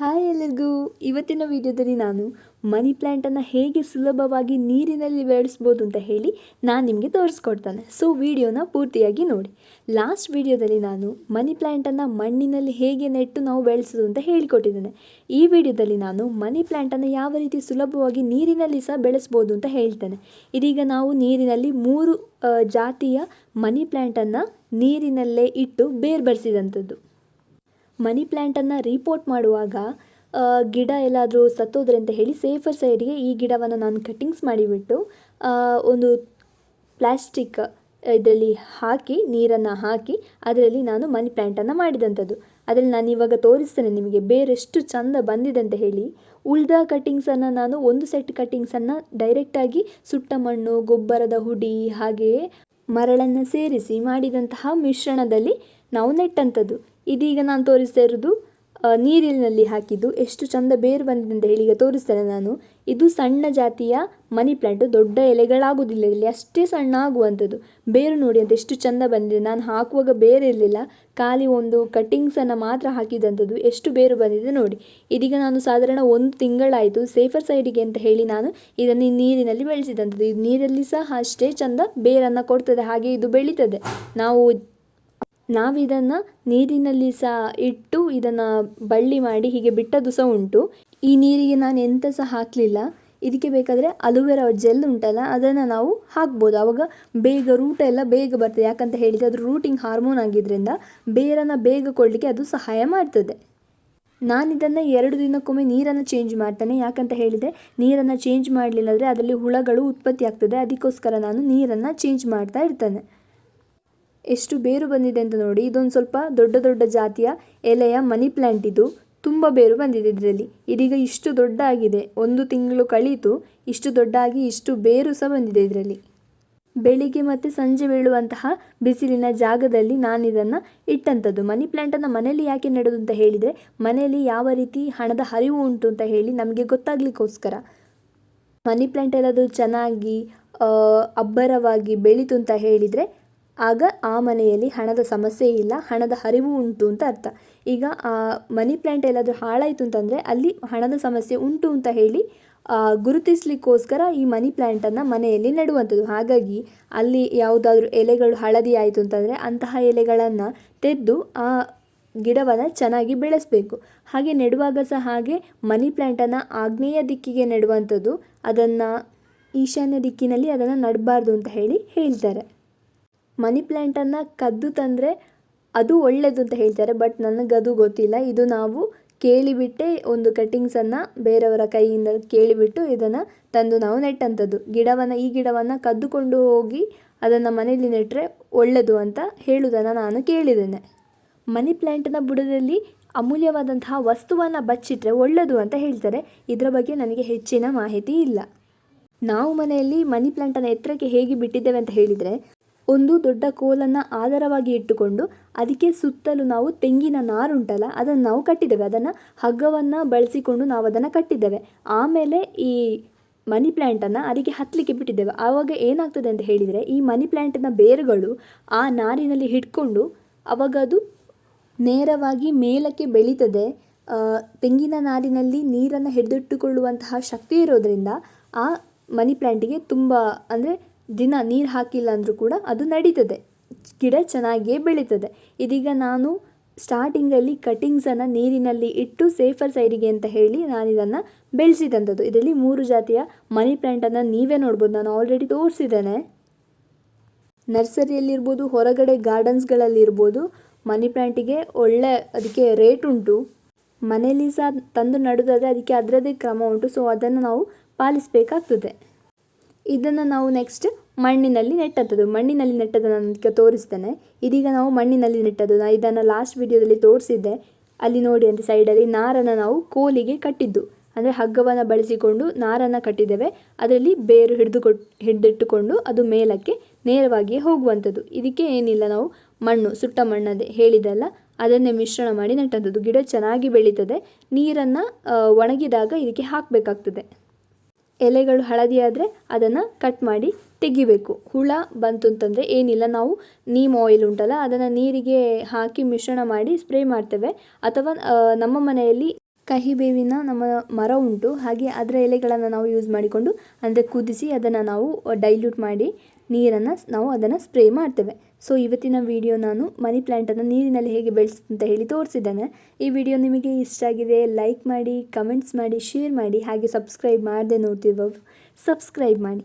Hi ಎಲ್ಲರಿಗೂ. ಇವತ್ತಿನ ವಿಡಿಯೋದಲ್ಲಿ ನಾನು ಮನಿ ಪ್ಲ್ಯಾಂಟನ್ನು ಹೇಗೆ ಸುಲಭವಾಗಿ ನೀರಿನಲ್ಲಿ ಬೆಳೆಸ್ಬೋದು ಅಂತ ಹೇಳಿ ನಾನು ನಿಮಗೆ ತೋರಿಸ್ಕೊಡ್ತಾನೆ. ಸೊ ವಿಡಿಯೋನ ಪೂರ್ತಿಯಾಗಿ ನೋಡಿ. ಲಾಸ್ಟ್ ವಿಡಿಯೋದಲ್ಲಿ ನಾನು ಮನಿ ಪ್ಲ್ಯಾಂಟನ್ನು ಮಣ್ಣಿನಲ್ಲಿ ಹೇಗೆ ನೆಟ್ಟು ನಾವು ಬೆಳೆಸೋದು ಅಂತ ಹೇಳಿಕೊಟ್ಟಿದ್ದೇನೆ. ಈ ವಿಡಿಯೋದಲ್ಲಿ ನಾನು ಮನಿ ಪ್ಲ್ಯಾಂಟನ್ನು ಯಾವ ರೀತಿ ಸುಲಭವಾಗಿ ನೀರಿನಲ್ಲಿ ಸಹ ಬೆಳೆಸ್ಬೋದು ಅಂತ ಹೇಳ್ತೇನೆ. ಇದೀಗ ನಾವು ನೀರಿನಲ್ಲಿ ಮೂರು ಜಾತಿಯ ಮನಿ ಪ್ಲ್ಯಾಂಟನ್ನು ನೀರಿನಲ್ಲೇ ಇಟ್ಟು ಬೇರ್ಬರಿಸಿದಂಥದ್ದು. ಮನಿ ಪ್ಲ್ಯಾಂಟನ್ನು ರೀಪೋರ್ಟ್ ಮಾಡುವಾಗ ಗಿಡ ಎಲ್ಲಾದರೂ ಸತ್ತೋದ್ರೆ ಅಂತ ಹೇಳಿ ಸೇಫರ್ ಸೈಡಿಗೆ ಈ ಗಿಡವನ್ನು ನಾನು ಕಟ್ಟಿಂಗ್ಸ್ ಮಾಡಿಬಿಟ್ಟು ಒಂದು ಪ್ಲ್ಯಾಸ್ಟಿಕ್ ಇದರಲ್ಲಿ ಹಾಕಿ, ನೀರನ್ನು ಹಾಕಿ ಅದರಲ್ಲಿ ನಾನು ಮನಿ ಪ್ಲ್ಯಾಂಟನ್ನು ಮಾಡಿದಂಥದ್ದು. ಅದರಲ್ಲಿ ನಾನು ಇವಾಗ ತೋರಿಸ್ತೇನೆ ನಿಮಗೆ, ಬೇರೆಷ್ಟು ಚಂದ ಬಂದಿದೆ ಅಂತ ಹೇಳಿ. ಉಳಿದ ಕಟ್ಟಿಂಗ್ಸನ್ನು ನಾನು ಒಂದು ಸೆಟ್ ಕಟ್ಟಿಂಗ್ಸನ್ನು ಡೈರೆಕ್ಟಾಗಿ ಸುಟ್ಟ ಮಣ್ಣು, ಗೊಬ್ಬರದ ಹುಡಿ ಹಾಗೆಯೇ ಮರಳನ್ನು ಸೇರಿಸಿ ಮಾಡಿದಂತಹ ಮಿಶ್ರಣದಲ್ಲಿ ನಾವು ನೆಟ್ಟಂಥದ್ದು. ಇದೀಗ ನಾನು ತೋರಿಸ್ತಾ ಇರೋದು ನೀರಿನಲ್ಲಿ ಹಾಕಿದ್ದು. ಎಷ್ಟು ಚಂದ ಬೇರು ಬಂದಿದೆ ಅಂತ ಹೇಳಿ ಈಗ ತೋರಿಸ್ತೇನೆ ನಾನು. ಇದು ಸಣ್ಣ ಜಾತಿಯ ಮನಿ ಪ್ಲಾಂಟ್, ದೊಡ್ಡ ಎಲೆಗಳಾಗೋದಿಲ್ಲ ಇಲ್ಲಿ. ಅಷ್ಟೇ ಸಣ್ಣ ಆಗುವಂಥದ್ದು. ಬೇರು ನೋಡಿ ಅಂತ ಎಷ್ಟು ಚಂದ ಬಂದಿದೆ. ನಾನು ಹಾಕುವಾಗ ಬೇರೆ ಇರಲಿಲ್ಲ. ಖಾಲಿ ಒಂದು ಕಟ್ಟಿಂಗ್ಸನ್ನು ಮಾತ್ರ ಹಾಕಿದಂಥದ್ದು. ಎಷ್ಟು ಬೇರು ಬಂದಿದೆ ನೋಡಿ. ಇದೀಗ ನಾನು ಸಾಧಾರಣ ಒಂದು ತಿಂಗಳಾಯಿತು ಸೇಫರ್ ಸೈಡಿಗೆ ಅಂತ ಹೇಳಿ ನಾನು ಇದನ್ನು ನೀರಿನಲ್ಲಿ ಬೆಳೆಸಿದಂಥದ್ದು. ಇದು ನೀರಲ್ಲಿ ಸಹ ಅಷ್ಟೇ ಚಂದ ಬೇರನ್ನು ಕೊಡ್ತದೆ. ಹಾಗೆ ಇದು ಬೆಳೀತದೆ. ನಾವು ನಾವಿದನ್ನು ನೀರಿನಲ್ಲಿ ಸಹ ಇಟ್ಟು ಇದನ್ನು ಬಳ್ಳಿ ಮಾಡಿ ಹೀಗೆ ಬಿಟ್ಟದ್ದು ಸಹ ಉಂಟು. ಈ ನೀರಿಗೆ ನಾನು ಎಂತ ಸಹ ಹಾಕಲಿಲ್ಲ. ಇದಕ್ಕೆ ಬೇಕಾದರೆ ಅಲೋವೆರಾ ಜೆಲ್ ಉಂಟಲ್ಲ, ಅದನ್ನು ನಾವು ಹಾಕ್ಬೋದು. ಆವಾಗ ಬೇಗ ರೂಟ್ ಎಲ್ಲ ಬೇಗ ಬರ್ತದೆ. ಯಾಕಂತ ಹೇಳಿದರೆ ಅದು ರೂಟಿಂಗ್ ಹಾರ್ಮೋನ್ ಆಗಿದ್ದರಿಂದ ಬೇರನ್ನು ಬೇಗ ಕೊಡಲಿಕ್ಕೆ ಅದು ಸಹಾಯ ಮಾಡ್ತದೆ. ನಾನು ಇದನ್ನು ಎರಡು ದಿನಕ್ಕೊಮ್ಮೆ ನೀರನ್ನು ಚೇಂಜ್ ಮಾಡ್ತೇನೆ. ಯಾಕಂತ ಹೇಳಿದರೆ ನೀರನ್ನು ಚೇಂಜ್ ಮಾಡಲಿಲ್ಲ ಅಂದರೆ ಅದರಲ್ಲಿ ಹುಳಗಳು ಉತ್ಪತ್ತಿ ಆಗ್ತದೆ. ಅದಕ್ಕೋಸ್ಕರ ನಾನು ನೀರನ್ನು ಚೇಂಜ್ ಮಾಡ್ತಾ ಇರ್ತೇನೆ. ಎಷ್ಟು ಬೇರು ಬಂದಿದೆ ಅಂತ ನೋಡಿ. ಇದೊಂದು ಸ್ವಲ್ಪ ದೊಡ್ಡ ದೊಡ್ಡ ಜಾತಿಯ ಎಲೆಯ ಮನಿ ಪ್ಲಾಂಟ್ ಇದು. ತುಂಬ ಬೇರು ಬಂದಿದೆ ಇದರಲ್ಲಿ. ಇದೀಗ ಇಷ್ಟು ದೊಡ್ಡ ಆಗಿದೆ. ಒಂದು ತಿಂಗಳು ಕಳೀತು. ಇಷ್ಟು ದೊಡ್ಡ ಆಗಿ ಇಷ್ಟು ಬೇರು ಸಹ ಬಂದಿದೆ ಇದರಲ್ಲಿ. ಬೆಳಿಗ್ಗೆ ಮತ್ತು ಸಂಜೆ ಬೀಳುವಂತಹ ಬಿಸಿಲಿನ ಜಾಗದಲ್ಲಿ ನಾನು ಇದನ್ನು ಇಟ್ಟಂಥದ್ದು. ಮನಿ ಪ್ಲ್ಯಾಂಟನ್ನು ಮನೆಯಲ್ಲಿ ಯಾಕೆ ನೆಡೋದು ಅಂತ ಹೇಳಿದರೆ ಮನೆಯಲ್ಲಿ ಯಾವ ರೀತಿ ಹಣದ ಹರಿವು ಉಂಟು ಅಂತ ಹೇಳಿ ನಮಗೆ ಗೊತ್ತಾಗ್ಲಿಕ್ಕೋಸ್ಕರ. ಮನಿ ಪ್ಲ್ಯಾಂಟ್ ಎಲ್ಲಾದರೂ ಚೆನ್ನಾಗಿ ಅಬ್ಬರವಾಗಿ ಬೆಳೀತು ಅಂತ ಹೇಳಿದರೆ ಆಗ ಆ ಮನೆಯಲ್ಲಿ ಹಣದ ಸಮಸ್ಯೆ ಇಲ್ಲ, ಹಣದ ಹರಿವು ಉಂಟು ಅಂತ ಅರ್ಥ. ಈಗ ಆ ಮನಿ ಪ್ಲ್ಯಾಂಟ್ ಎಲ್ಲಾದರೂ ಹಾಳಾಯಿತು ಅಂತಂದರೆ ಅಲ್ಲಿ ಹಣದ ಸಮಸ್ಯೆ ಉಂಟು ಅಂತ ಹೇಳಿ ಗುರುತಿಸಲಿಕ್ಕೋಸ್ಕರ ಈ ಮನಿ ಪ್ಲ್ಯಾಂಟನ್ನು ಮನೆಯಲ್ಲಿ ನೆಡುವಂಥದ್ದು. ಹಾಗಾಗಿ ಅಲ್ಲಿ ಯಾವುದಾದ್ರೂ ಎಲೆಗಳು ಹಳದಿ ಆಯಿತು ಅಂತಂದರೆ ಅಂತಹ ಎಲೆಗಳನ್ನು ತೆದ್ದು ಆ ಗಿಡವನ್ನು ಚೆನ್ನಾಗಿ ಬೆಳೆಸಬೇಕು. ಹಾಗೆ ನೆಡುವಾಗ ಸಹ ಹಾಗೆ ಮನಿ ಪ್ಲ್ಯಾಂಟನ್ನು ಆಗ್ನೇಯ ದಿಕ್ಕಿಗೆ ನೆಡುವಂಥದ್ದು, ಅದನ್ನು ಈಶಾನ್ಯ ದಿಕ್ಕಿನಲ್ಲಿ ಅದನ್ನು ನಡಬಾರ್ದು ಅಂತ ಹೇಳಿ ಹೇಳ್ತಾರೆ. ಮನಿ ಪ್ಲ್ಯಾಂಟನ್ನು ಕದ್ದು ತಂದರೆ ಅದು ಒಳ್ಳೆಯದು ಅಂತ ಹೇಳ್ತಾರೆ, ಬಟ್ ನನಗದು ಗೊತ್ತಿಲ್ಲ. ಇದು ನಾವು ಕೇಳಿಬಿಟ್ಟೆ ಒಂದು ಕಟ್ಟಿಂಗ್ಸನ್ನು ಬೇರೆಯವರ ಕೈಯಿಂದ ಕೇಳಿಬಿಟ್ಟು ಇದನ್ನು ತಂದು ನಾವು ನೆಟ್ಟಂಥದ್ದು. ಗಿಡವನ್ನು, ಈ ಗಿಡವನ್ನು ಕದ್ದುಕೊಂಡು ಹೋಗಿ ಅದನ್ನು ಮನೆಯಲ್ಲಿ ನೆಟ್ಟರೆ ಒಳ್ಳೆಯದು ಅಂತ ಹೇಳುವುದನ್ನು ನಾನು ಕೇಳಿದ್ದೇನೆ. ಮನಿ ಪ್ಲ್ಯಾಂಟ್ನ ಬುಡದಲ್ಲಿ ಅಮೂಲ್ಯವಾದಂತಹ ವಸ್ತುವನ್ನು ಬಚ್ಚಿಟ್ರೆ ಒಳ್ಳೆಯದು ಅಂತ ಹೇಳ್ತಾರೆ. ಇದರ ಬಗ್ಗೆ ನನಗೆ ಹೆಚ್ಚಿನ ಮಾಹಿತಿ ಇಲ್ಲ. ನಾವು ಮನೆಯಲ್ಲಿ ಮನಿ ಪ್ಲ್ಯಾಂಟನ್ನು ಎತ್ತರಕ್ಕೆ ಹೇಗೆ ಬಿಟ್ಟಿದ್ದೇವೆ ಅಂತ ಹೇಳಿದರೆ ಒಂದು ದೊಡ್ಡ ಕೋಲನ್ನು ಆಧಾರವಾಗಿ ಇಟ್ಟುಕೊಂಡು ಅದಕ್ಕೆ ಸುತ್ತಲೂ ನಾವು ತೆಂಗಿನ ನಾರುಂಟಲ್ಲ ಅದನ್ನು ನಾವು ಕಟ್ಟಿದ್ದೇವೆ. ಅದನ್ನು ಹಗ್ಗವನ್ನು ಬಳಸಿಕೊಂಡು ನಾವು ಅದನ್ನು ಕಟ್ಟಿದ್ದೇವೆ. ಆಮೇಲೆ ಈ ಮನಿ ಪ್ಲ್ಯಾಂಟನ್ನು ಅದಕ್ಕೆ ಹತ್ತಲಿಕ್ಕೆ ಬಿಟ್ಟಿದ್ದೇವೆ. ಆವಾಗ ಏನಾಗ್ತದೆ ಅಂತ ಹೇಳಿದರೆ, ಈ ಮನಿ ಪ್ಲ್ಯಾಂಟಿನ ಬೇರುಗಳು ಆ ನಾರಿನಲ್ಲಿ ಹಿಡ್ಕೊಂಡು ಅವಾಗ ಅದು ನೇರವಾಗಿ ಮೇಲಕ್ಕೆ ಬೆಳೀತದೆ. ತೆಂಗಿನ ನಾರಿನಲ್ಲಿ ನೀರನ್ನು ಹಿಡಿದಿಟ್ಟುಕೊಳ್ಳುವಂತಹ ಶಕ್ತಿ ಇರೋದರಿಂದ ಆ ಮನಿ ಪ್ಲ್ಯಾಂಟಿಗೆ ತುಂಬ ಅಂದರೆ ದಿನ ನೀರು ಹಾಕಿಲ್ಲ ಅಂದರೂ ಕೂಡ ಅದು ನಡೀತದೆ. ಗಿಡ ಚೆನ್ನಾಗಿಯೇ ಬೆಳೀತದೆ. ಇದೀಗ ನಾನು ಸ್ಟಾರ್ಟಿಂಗಲ್ಲಿ ಕಟ್ಟಿಂಗ್ಸನ್ನು ನೀರಿನಲ್ಲಿ ಇಟ್ಟು ಸೇಫರ್ ಸೈಡಿಗೆ ಅಂತ ಹೇಳಿ ನಾನು ಇದನ್ನು ಬೆಳೆಸಿದಂಥದ್ದು. ಇದರಲ್ಲಿ ಮೂರು ಜಾತಿಯ ಮನಿ ಪ್ಲ್ಯಾಂಟನ್ನು ನೀವೇ ನೋಡ್ಬೋದು. ನಾನು ಆಲ್ರೆಡಿ ತೋರಿಸಿದ್ದೇನೆ. ನರ್ಸರಿಯಲ್ಲಿರ್ಬೋದು, ಹೊರಗಡೆ ಗಾರ್ಡನ್ಸ್ಗಳಲ್ಲಿರ್ಬೋದು ಮನಿ ಪ್ಲ್ಯಾಂಟಿಗೆ ಒಳ್ಳೆ ಅದಕ್ಕೆ ರೇಟ್ ಉಂಟು. ಮನೆಯಲ್ಲಿ ಸಹ ತಂದು ನಡೋದಾದರೆ ಅದಕ್ಕೆ ಅದರದೇ ಕ್ರಮ ಉಂಟು. ಸೊ ಅದನ್ನು ನಾವು ಪಾಲಿಸಬೇಕಾಗ್ತದೆ. ಇದನ್ನು ನಾವು ನೆಕ್ಸ್ಟ್ ಮಣ್ಣಿನಲ್ಲಿ ನೆಟ್ಟಂಥದ್ದು ಮಣ್ಣಿನಲ್ಲಿ ನೆಟ್ಟದ್ದು ನಾನು ತೋರಿಸ್ತೇನೆ. ಇದೀಗ ನಾವು ಮಣ್ಣಿನಲ್ಲಿ ನೆಟ್ಟದ್ದು. ನಾನು ಇದನ್ನು ಲಾಸ್ಟ್ ವೀಡಿಯೋದಲ್ಲಿ ತೋರಿಸಿದ್ದೆ. ಅಲ್ಲಿ ನೋಡಿ ಅಂತ ಸೈಡಲ್ಲಿ ನಾರನ್ನು ನಾವು ಕೋಲಿಗೆ ಕಟ್ಟಿದ್ದು. ಅಂದರೆ ಹಗ್ಗವನ್ನು ಬಳಸಿಕೊಂಡು ನಾರನ್ನು ಕಟ್ಟಿದ್ದೇವೆ. ಅದರಲ್ಲಿ ಬೇರು ಹಿಡಿದು ಕೊಟ್ಟು ಹಿಡಿದಿಟ್ಟುಕೊಂಡು ಅದು ಮೇಲಕ್ಕೆ ನೇರವಾಗಿ ಹೋಗುವಂಥದ್ದು. ಇದಕ್ಕೆ ಏನಿಲ್ಲ ನಾವು ಮಣ್ಣು, ಸುಟ್ಟ ಮಣ್ಣದೆ ಹೇಳಿದಲ್ಲ ಅದನ್ನೇ ಮಿಶ್ರಣ ಮಾಡಿ ನೆಟ್ಟಂಥದ್ದು ಗಿಡ ಚೆನ್ನಾಗಿ ಬೆಳೀತದೆ. ನೀರನ್ನು ಒಣಗಿದಾಗ ಇದಕ್ಕೆ ಹಾಕಬೇಕಾಗ್ತದೆ. ಎಲೆಗಳು ಹಳದಿ ಆದರೆ ಅದನ್ನು ಕಟ್ ಮಾಡಿ ತೆಗಿಬೇಕು. ಹುಳ ಬಂತು ಅಂತಂದರೆ ಏನಿಲ್ಲ, ನಾವು ನೀಮ್ ಆಯಿಲ್ ಉಂಟಲ್ಲ, ಅದನ್ನು ನೀರಿಗೆ ಹಾಕಿ ಮಿಶ್ರಣ ಮಾಡಿ ಸ್ಪ್ರೇ ಮಾಡ್ತೇವೆ. ಅಥವಾ ನಮ್ಮ ಮನೆಯಲ್ಲಿ ಕಹಿ ಬೇವಿನ ನಮ್ಮ ಮರ ಉಂಟು, ಹಾಗೆ ಅದರ ಎಲೆಗಳನ್ನು ನಾವು ಯೂಸ್ ಮಾಡಿಕೊಂಡು ಅಂದರೆ ಕುದಿಸಿ ಅದನ್ನು ನಾವು ಡೈಲ್ಯೂಟ್ ಮಾಡಿ ನೀರನ್ನು ನಾವು ಅದನ್ನು ಸ್ಪ್ರೇ ಮಾಡ್ತೇವೆ. ಸೊ ಇವತ್ತಿನ ವಿಡಿಯೋ ನಾನು ಮನಿ ಪ್ಲ್ಯಾಂಟನ್ನು ನೀರಿನಲ್ಲಿ ಹೇಗೆ ಬೆಳೆಸುತ್ತೆ ಹೇಳಿ ತೋರಿಸಿದ್ದೇನೆ. ಈ ವಿಡಿಯೋ ನಿಮಗೆ ಇಷ್ಟ ಆಗಿದೆ ಲೈಕ್ ಮಾಡಿ ಕಮೆಂಟ್ಸ್ ಮಾಡಿ ಶೇರ್ ಮಾಡಿ, ಹಾಗೆ ಸಬ್ಸ್ಕ್ರೈಬ್ ಮಾಡದೆ ನೋಡ್ತಿರ್ಬೋದು ಸಬ್ಸ್ಕ್ರೈಬ್ ಮಾಡಿ.